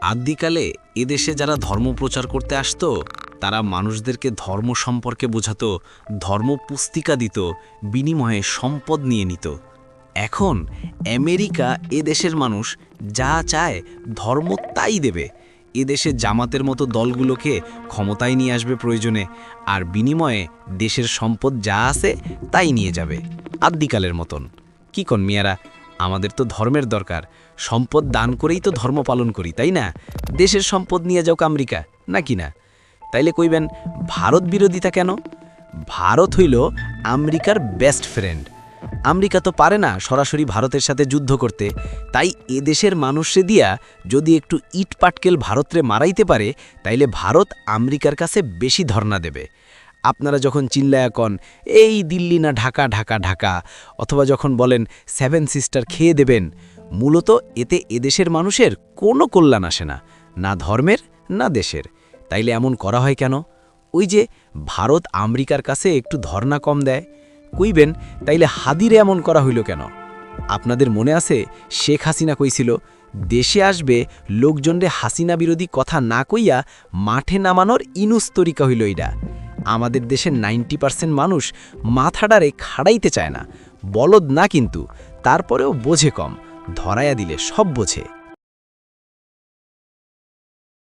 আদ্যিকালে এদেশে যারা ধর্ম প্রচার করতে আসতো, তারা মানুষদেরকে ধর্ম সম্পর্কে বোঝাতো, ধর্ম পুস্তিকা দিত, বিনিময়ে সম্পদ নিয়ে নিত। এখন আমেরিকা এদেশের মানুষ যা চায় ধর্ম তাই দেবে। এদেশে জামাতের মতো দলগুলোকে ক্ষমতায় নিয়ে আসবে প্রয়োজনে, আর বিনিময়ে দেশের সম্পদ যা আছে তাই নিয়ে যাবে আদ্যিকালের মতন। কি কন মিয়ারা? আমাদের তো ধর্মের দরকার। সম্পদ দান করেই তো ধর্ম পালন করি, তাই না? দেশের সম্পদ নিয়ে যাও আমেরিকা নাকি না? তাইলে কইবেন, ভারত বিরোধিতা কেন? ভারত হইল আমেরিকার বেস্ট ফ্রেন্ড আমেরিকা তো পারে না সরাসরি ভারতের সাথে যুদ্ধ করতে। তাই এদেশের মানুষে দিয়া যদি একটু ইট পাটকেল ভারতরে মারাইতে পারে, তাইলে ভারত আমেরিকার কাছে বেশি ধর্ণা দেবে। আপনারা যখন চিল্লায়া কন, এই দিল্লি না ঢাকা ঢাকা ঢাকা। অথবা যখন বলেন, সেভেন সিস্টার খেয়ে দেবেন। মূলত এতে এদেশের মানুষের কোনো কল্যাণ আসে না না ধর্মের, না দেশের। তাইলে এমন করা হয় কেন? ওই যে ভারত আমেরিকার কাছে একটু ধর্না কম দেয়। কইবেন, তাইলে হাদিরে এমন করা হইল কেন? আপনাদের মনে আছে, শেখ হাসিনা কইছিল, দেশে আসবে লোকজনরে হাসিনা বিরোধী কথা না কইয়া মাঠে নামানোর ইনুস তরিকা হইল এইটা আমাদের দেশের নাইনটি পার্সেন্ট মানুষ মাথাডারে খাড়াইতে চায় না, বলদ না কিন্তু, তারপরেও বোঝে কম ধরাইয়া দিলে সব বোঝে।